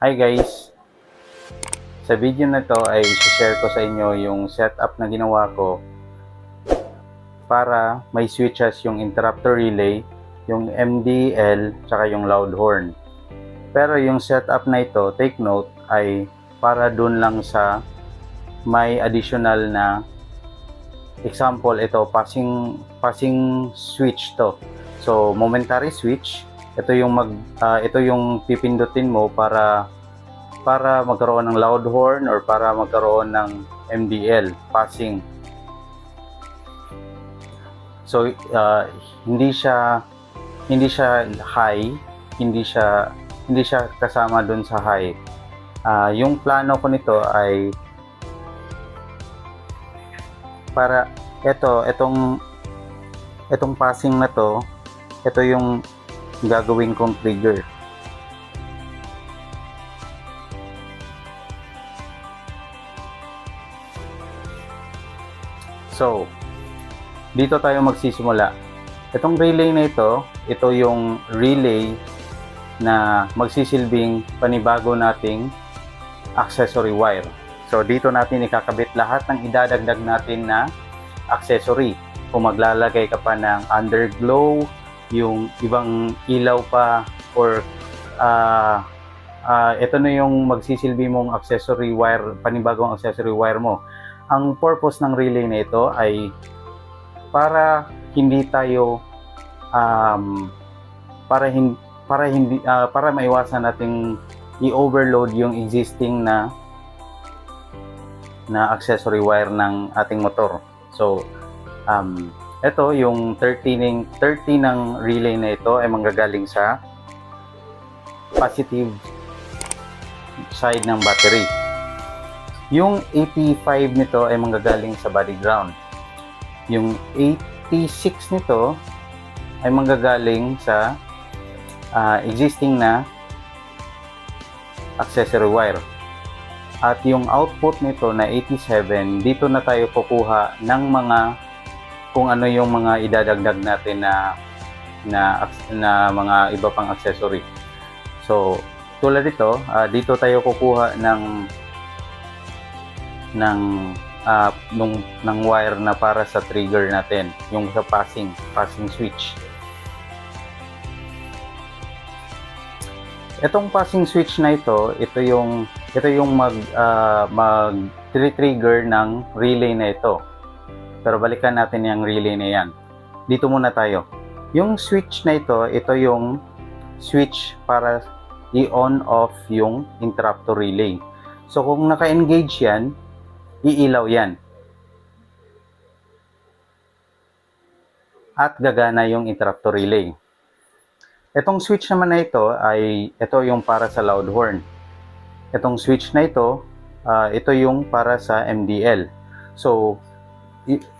Hi guys! Sa video na to ay share ko sa inyo yung setup na ginawa ko para may switches yung interrupter relay, yung MDL, tsaka yung loud horn. Pero yung setup na ito, take note, ay para dun lang sa may additional na example ito passing passing switch to. So momentary switch, ito yung mag ah, ito yung pipindutin mo para para magkaroon ng loud horn or para magkaroon ng MDL passing. So ah, hindi siya hindi siya high, hindi siya hindi siya kasama dun sa high. Ah, yung plano ko nito ay para ito itong itong passing na to ito yung gagawin kong trigger. So dito tayo magsisimula. Itong relay na ito ito yung relay na magsisilbing panibago nating accessory wire. So dito natin ikakabit lahat ng idadagdag natin na accessory. Kung maglalagay ka pa ng underglow, yung ibang ilaw pa or ah ah, ito na yung magsisilbi mong accessory wire, panibagong accessory wire mo. Ang purpose ng relay na ito ay para hindi tayo um, para hindi para hindi ah, para maiwasan nating i-overload yung existing na na accessory wire ng ating motor. So, um, ito yung 30 ng 30 ng relay na ito ay manggagaling sa positive side ng battery. Yung 85 nito ay manggagaling sa body ground. Yung 86 nito ay manggagaling sa ah, existing na accessory wire. At yung output nito na 87, dito na tayo kukuha ng mga kung ano yung mga idadagdag natin na na na mga iba pang accessory. So, tulad dito, ah, dito tayo kukuha ng ng ah, nung ng wire na para sa trigger natin, yung sa passing, passing switch. Itong passing switch na ito, ito yung ito yung mag ah, mag trigger ng relay na ito. Pero balikan natin yung relay na yan. Dito muna tayo. Yung switch na ito, ito yung switch para i-on off yung interrupter relay. So kung naka-engage yan, iilaw yan. At gagana yung interrupter relay. Itong switch naman na ito ay ito yung para sa loud horn. Itong switch na ito, ah, ito yung para sa MDL. So,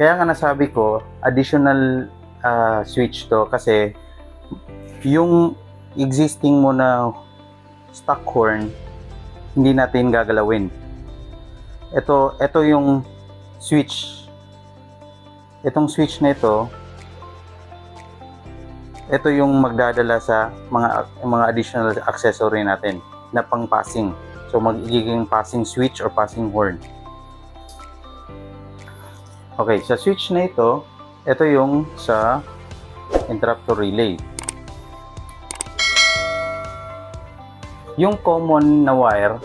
kaya nga nasabi ko, additional ah, switch to kasi yung existing mo na stock horn, hindi natin gagalawin. Ito, ito yung switch. Itong switch na ito, ito yung magdadala sa mga mga additional accessory natin na pang passing. So magiging passing switch or passing horn. Okay, sa switch na ito, ito yung sa interrupter relay. Yung common na wire,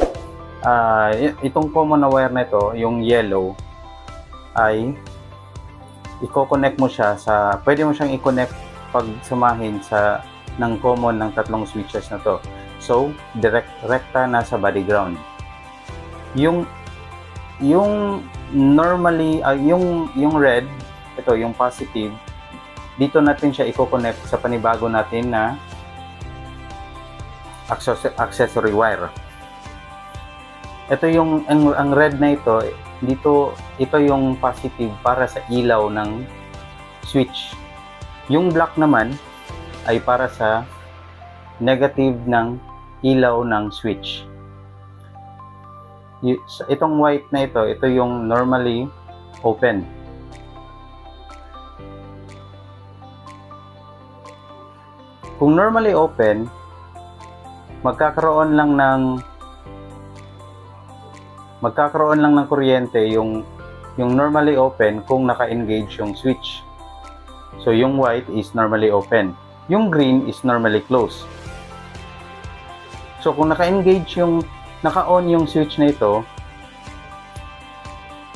y- itong common na wire na ito, yung yellow, ay i-connect mo siya sa, pwede mo siyang i-connect pag samahin sa ng common ng tatlong switches na to. So, direct rekta na sa body ground. Yung yung normally ah, yung yung red, ito yung positive, dito natin siya i-connect sa panibago natin na access- accessory wire. Ito yung ang, ang red na ito, dito ito yung positive para sa ilaw ng switch. Yung black naman ay para sa negative ng ilaw ng switch. Itong white na ito, ito yung normally open. Kung normally open, magkakaroon lang ng magkakaroon lang ng kuryente yung yung normally open kung naka-engage yung switch. So yung white is normally open. Yung green is normally closed. So kung naka-engage yung naka-on yung switch na ito,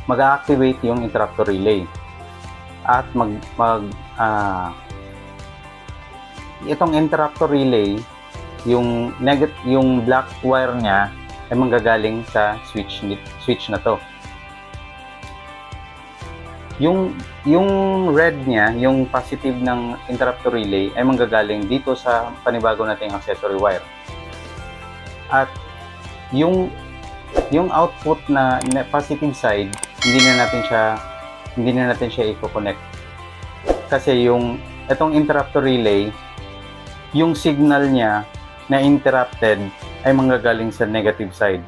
mag-activate yung interrupter relay. At mag mag ah, itong interrupter relay, yung negative yung black wire niya ay manggagaling sa switch switch na to. Yung yung red niya, yung positive ng interrupter relay ay manggagaling dito sa panibago nating accessory wire. At yung yung output na, na positive side, hindi na natin siya hindi na natin siya i-connect. Kasi yung itong interrupter relay, yung signal niya na interrupted ay manggagaling sa negative side.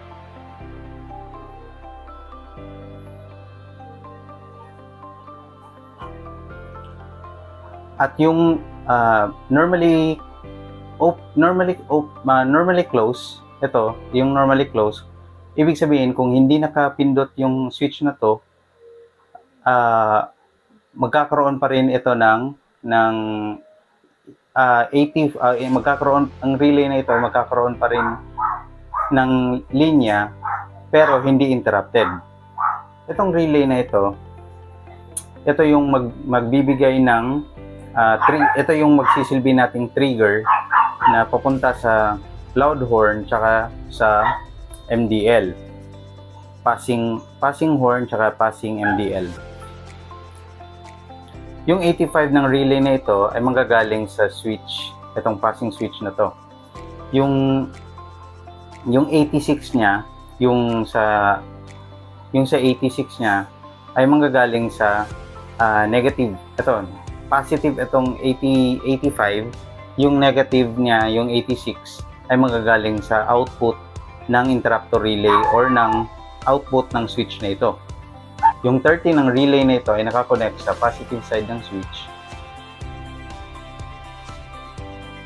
At yung ah, normally op, normally op, ah, normally close, ito, yung normally close, ibig sabihin kung hindi nakapindot yung switch na to, ah, magkakaroon pa rin ito ng ng ah 80 ah, eh, magkakaroon ang relay na ito magkakaroon pa rin ng linya pero hindi interrupted. Itong relay na ito, ito yung mag, magbibigay ng ah, tri- ito yung magsisilbi nating trigger na papunta sa loud horn tsaka sa MDL. Passing passing horn tsaka passing MDL. Yung 85 ng relay na ito ay manggagaling sa switch, itong passing switch na to. Yung yung 86 niya, yung sa yung sa 86 niya ay manggagaling sa ah, negative. Ito, positive itong 80 85, yung negative niya, yung 86 ay manggagaling sa output ng interrupter relay or ng output ng switch na ito. Yung 30 ng relay na ito ay nakakonect sa positive side ng switch.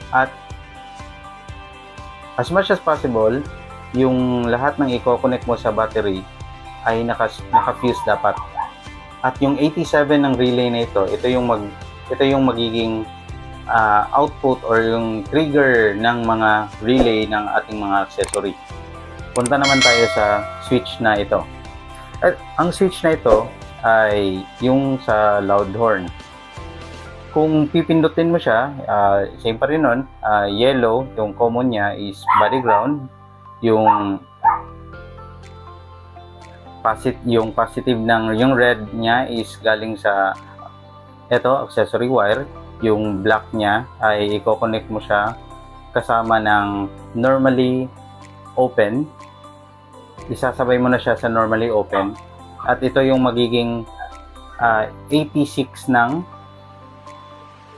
At as much as possible, yung lahat ng i-connect mo sa battery ay naka, naka-fuse dapat. At yung 87 ng relay na ito, ito yung mag ito yung magiging ah, output or yung trigger ng mga relay ng ating mga accessory. Punta naman tayo sa switch na ito. At ang switch na ito ay yung sa loud horn. Kung pipindutin mo siya, uh, same pa rin nun, ah, yellow, yung common niya is body ground, yung posit yung positive ng yung red niya is galing sa ito accessory wire yung black niya ay i-connect mo siya kasama ng normally open isasabay mo na siya sa normally open at ito yung magiging ah, 86 ng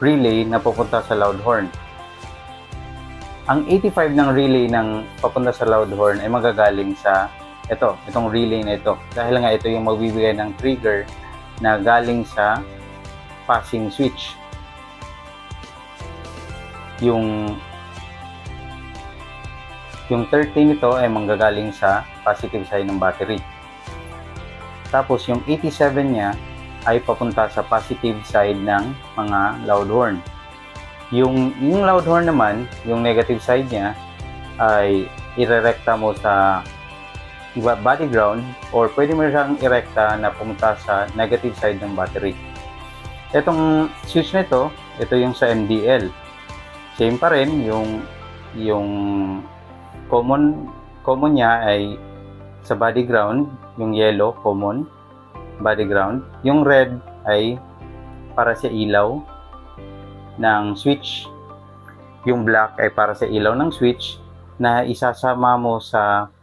relay na pupunta sa loud horn ang 85 ng relay ng papunta sa loud horn ay magagaling sa ito, itong relay na ito. Dahil nga ito yung magbibigay ng trigger na galing sa passing switch. Yung yung 30 nito ay manggagaling sa positive side ng battery. Tapos yung 87 niya ay papunta sa positive side ng mga loud horn. Yung, yung loud horn naman, yung negative side niya, ay irerekta mo sa body ground or pwede mo siyang irekta na pumunta sa negative side ng battery. Itong switch na ito, ito yung sa MDL. Same pa rin, yung, yung common, common niya ay sa body ground, yung yellow, common, body ground. Yung red ay para sa ilaw ng switch. Yung black ay para sa ilaw ng switch na isasama mo sa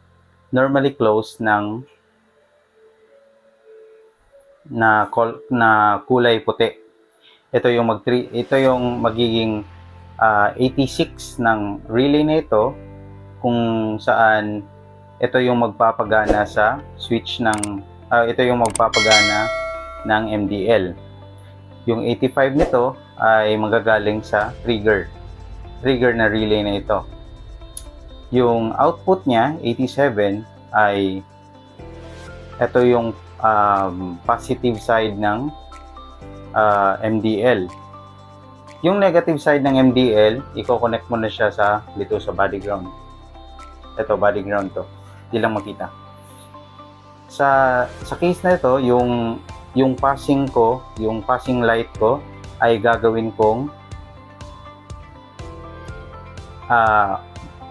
normally closed ng na col- na kulay puti. Ito yung mag ito yung magiging ah, 86 ng relay na ito kung saan ito yung magpapagana sa switch ng ah, ito yung magpapagana ng MDL. Yung 85 nito ay magagaling sa trigger. Trigger na relay na ito. Yung output niya, 87, ay ito yung um, positive side ng ah, MDL. Yung negative side ng MDL, i-connect mo na siya sa dito sa body ground. Ito, body ground to. Hindi lang makita. Sa sa case na ito, yung yung passing ko, yung passing light ko ay gagawin kong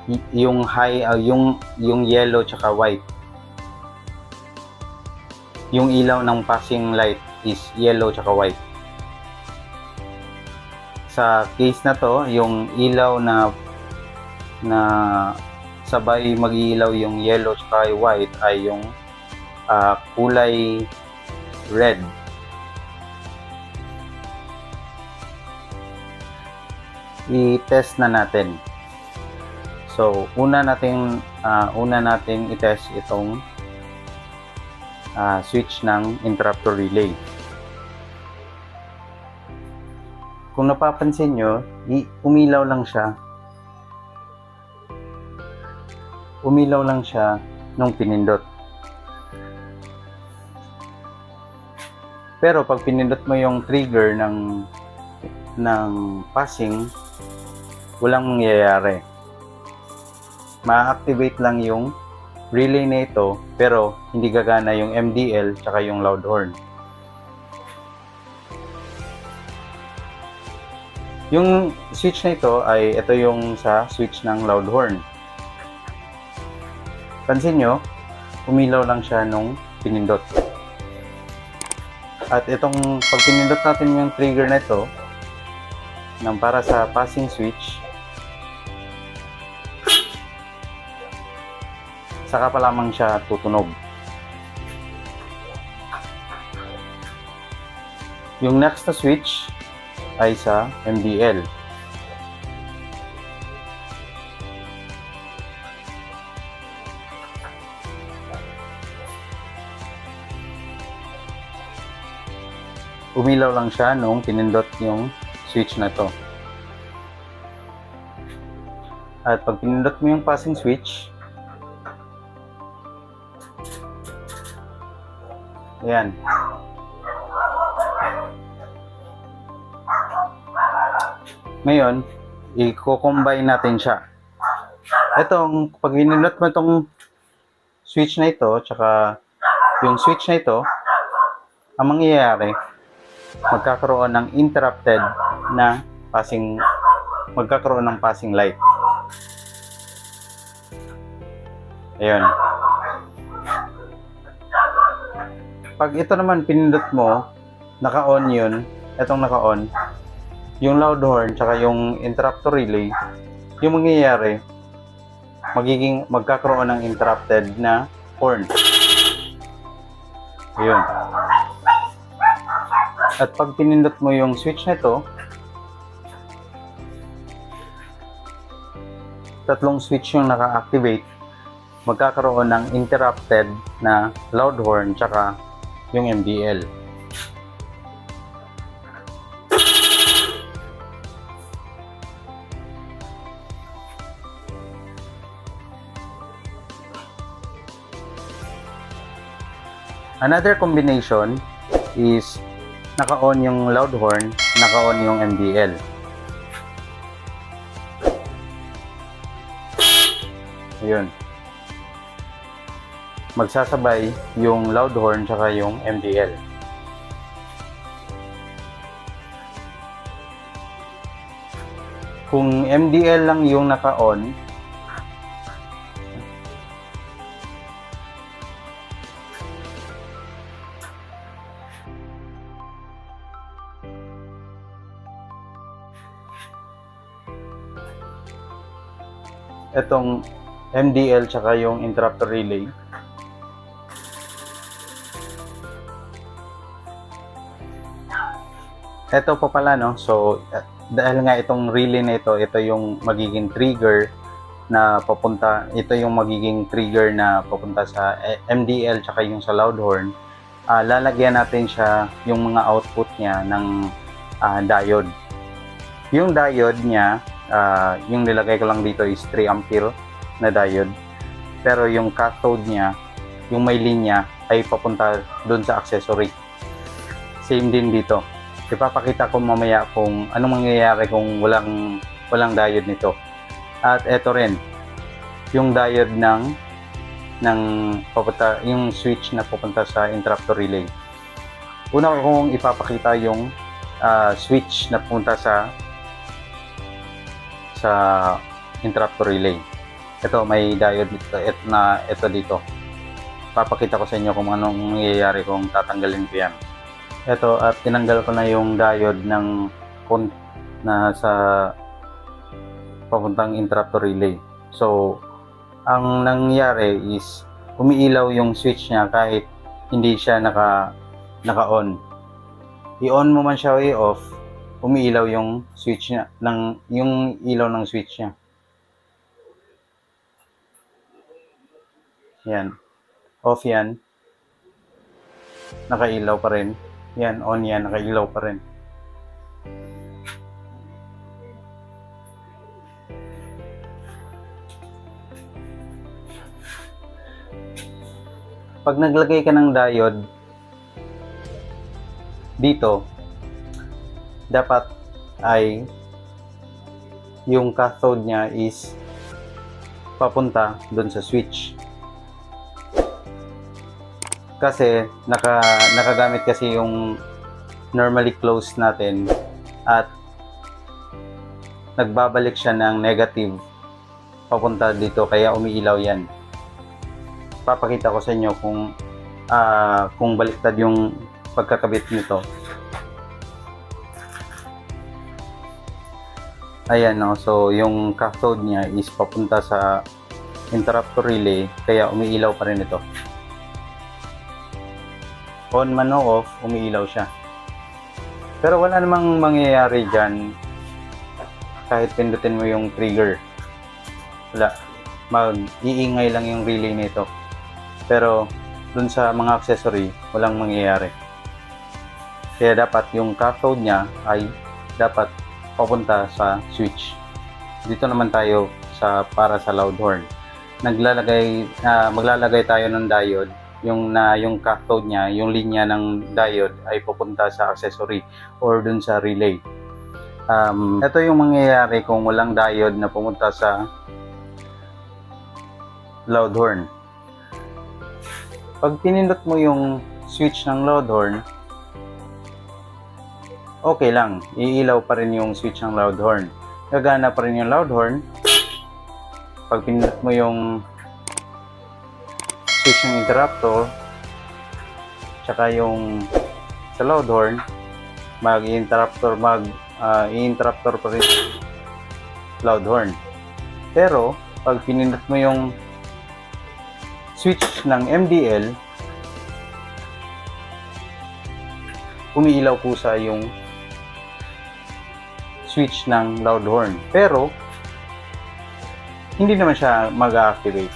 y- yung high ah, yung yung yellow tsaka white. Yung ilaw ng passing light is yellow tsaka white. Sa case na to, yung ilaw na na sabay mag-iilaw yung yellow tsaka white ay yung ah, kulay red. I-test na natin. So, una nating ah, una nating i-test itong ah, switch ng interrupter relay. Kung napapansin nyo, umilaw lang siya. Umilaw lang siya nung pinindot. Pero pag pinindot mo yung trigger ng ng passing, walang mangyayari. Ma-activate lang yung relay na ito, pero hindi gagana yung MDL tsaka yung loud horn. Yung switch na ito ay ito yung sa switch ng loud horn. Pansin nyo, umilaw lang siya nung pinindot. At itong pag pinindot natin yung trigger na ito, ng para sa passing switch, saka pa lamang siya tutunog. Yung next na switch ay sa MDL. Umilaw lang siya nung pinindot yung switch na to. At pag pinindot mo yung passing switch, ayan, Ngayon, i-combine natin siya. Itong, pag pinindot mo itong switch na ito, tsaka yung switch na ito, ang mangyayari, magkakaroon ng interrupted na passing, magkakaroon ng passing light. Ayun. Pag ito naman pinindot mo, naka-on yun, itong naka-on, yung loud horn tsaka yung interrupter relay, yung mangyayari, magiging magkakaroon ng interrupted na horn. Ayun. At pag pinindot mo yung switch nito, tatlong switch yung naka-activate, magkakaroon ng interrupted na loud horn tsaka yung MDL. Another combination is naka-on yung loud horn, naka-on yung MDL. Ayun. Magsasabay yung loud horn tsaka yung MDL. Kung MDL lang yung naka-on, itong MDL tsaka yung interrupter relay. Ito pa pala no. So eh, dahil nga itong relay na ito, ito yung magiging trigger na papunta, ito yung magiging trigger na papunta sa eh, MDL tsaka yung sa loud horn. Ah, lalagyan natin siya yung mga output niya ng ah, diode. Yung diode niya, ah, yung nilagay ko lang dito is 3 ampere na diode. Pero yung cathode niya yung may linya ay papunta doon sa accessory. Same din dito. Ipapakita ko mamaya kung anong mangyayari kung walang walang diode nito. At eto rin, yung diode ng ng papunta, yung switch na papunta sa interrupter relay. Una ko kong ipapakita yung ah, switch na pupunta sa sa interrupter relay. Ito may diode dito et na ito dito. Papakita ko sa inyo kung anong mangyayari kung tatanggalin ko yan. Ito at tinanggal ko na yung diode ng pun na sa papuntang interrupter relay. So, ang nangyari is umiilaw yung switch niya kahit hindi siya naka naka-on. I-on mo man siya o i-off, umiilaw yung switch niya ng yung ilaw ng switch niya. Yan. Off yan. Nakailaw pa rin. Yan, on yan, nakailaw pa rin. Pag naglagay ka ng diode dito, dapat ay yung cathode niya is papunta doon sa switch. Kasi naka nakagamit kasi yung normally closed natin at nagbabalik siya ng negative papunta dito kaya umiilaw yan. Papakita ko sa inyo kung ah, kung baliktad yung pagkakabit nito. Ayan no, so yung cathode niya is papunta sa interrupter relay kaya umiilaw pa rin ito. On man o off, umiilaw siya. Pero wala namang mangyayari dyan kahit pindutin mo yung trigger. Wala. Mag-iingay lang yung relay nito. Pero dun sa mga accessory, walang mangyayari. Kaya dapat yung cathode niya ay dapat papunta sa switch. Dito naman tayo sa para sa loud horn. Naglalagay ah, maglalagay tayo ng diode yung na yung cathode niya, yung linya ng diode ay pupunta sa accessory or dun sa relay. Um, ito yung mangyayari kung walang diode na pumunta sa loud horn. Pag pinindot mo yung switch ng loud horn, okay lang. Iilaw pa rin yung switch ng loud horn. Gagana pa rin yung loud horn. Pag pinindot mo yung switch ng interrupter, tsaka yung sa loud horn, mag-interrupter, mag ah, i-interrupter pa rin loud horn. Pero, pag pinindot mo yung switch ng MDL, umiilaw kusa yung switch ng loud horn. Pero, hindi naman siya mag-activate.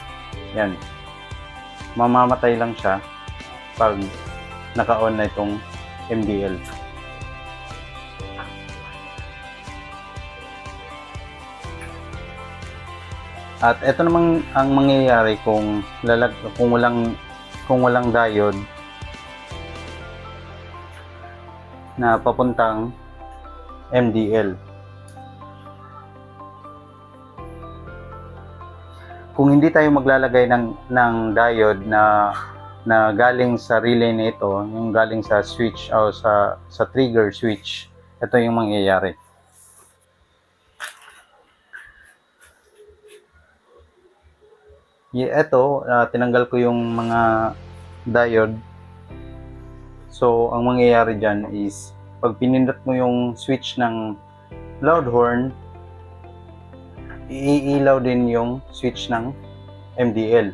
Yan. Mamamatay lang siya pag naka-on na itong MDL. At ito namang ang mangyayari kung lalag kung walang kung walang diode na papuntang MDL. Kung hindi tayo maglalagay ng ng diode na na galing sa relay nito, yung galing sa switch o sa sa trigger switch, ito yung mangyayari. Yeah, ito, ah, tinanggal ko yung mga diode. So, ang mangyayari dyan is, pag pinindot mo yung switch ng loud horn, iilaw din yung switch ng MDL.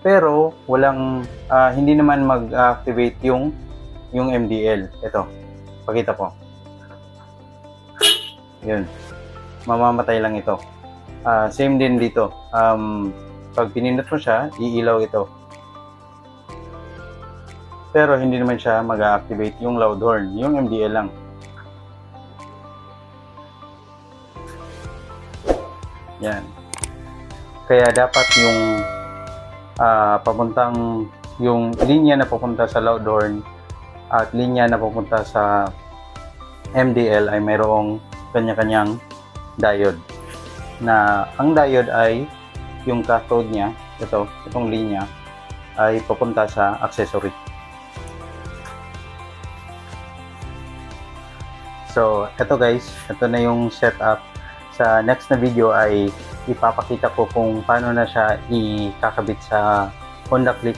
Pero, walang, ah, hindi naman mag-activate yung, yung MDL. Ito, pakita ko. Yun. Mamamatay lang ito. Ah, same din dito. Um, pag pinindot mo siya, iilaw ito. Pero hindi naman siya mag-activate yung loud horn, yung MDL lang. Yan. Kaya dapat yung ah, papuntang yung linya na papunta sa Loudhorn at linya na papunta sa MDL ay mayroong kanya-kanyang diode na ang diode ay yung cathode niya ito, itong linya ay papunta sa accessory. So, eto guys, ito na yung setup. Sa next na video ay ipapakita ko kung paano na siya ikakabit sa Honda Click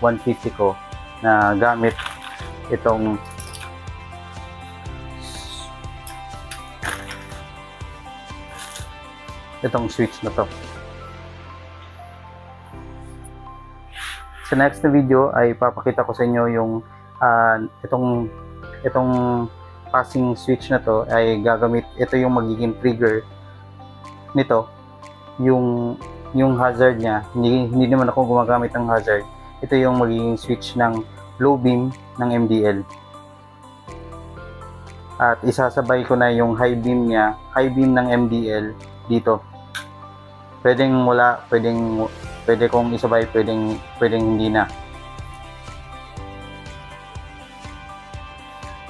150 ko na gamit itong itong switch na to. Sa next na video ay papakita ko sa inyo yung ah, itong itong passing switch na to ay gagamit ito yung magiging trigger nito. Yung yung hazard niya hindi, hindi naman ako gumagamit ng hazard. Ito yung magiging switch ng low beam ng MDL at isasabay ko na yung high beam niya high beam ng MDL dito. Pwedeng wala pwedeng pwede kong isabay pwedeng pwedeng hindi na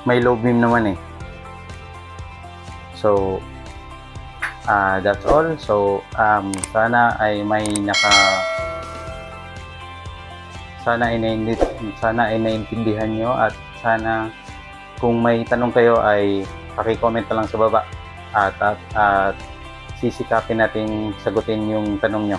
may low beam naman eh. So, ah that's all. So, um, sana ay may naka sana nainit, sana ay naintindihan nyo at sana kung may tanong kayo ay paki-comment na lang sa baba at, at, at sisikapin natin sagutin yung tanong nyo.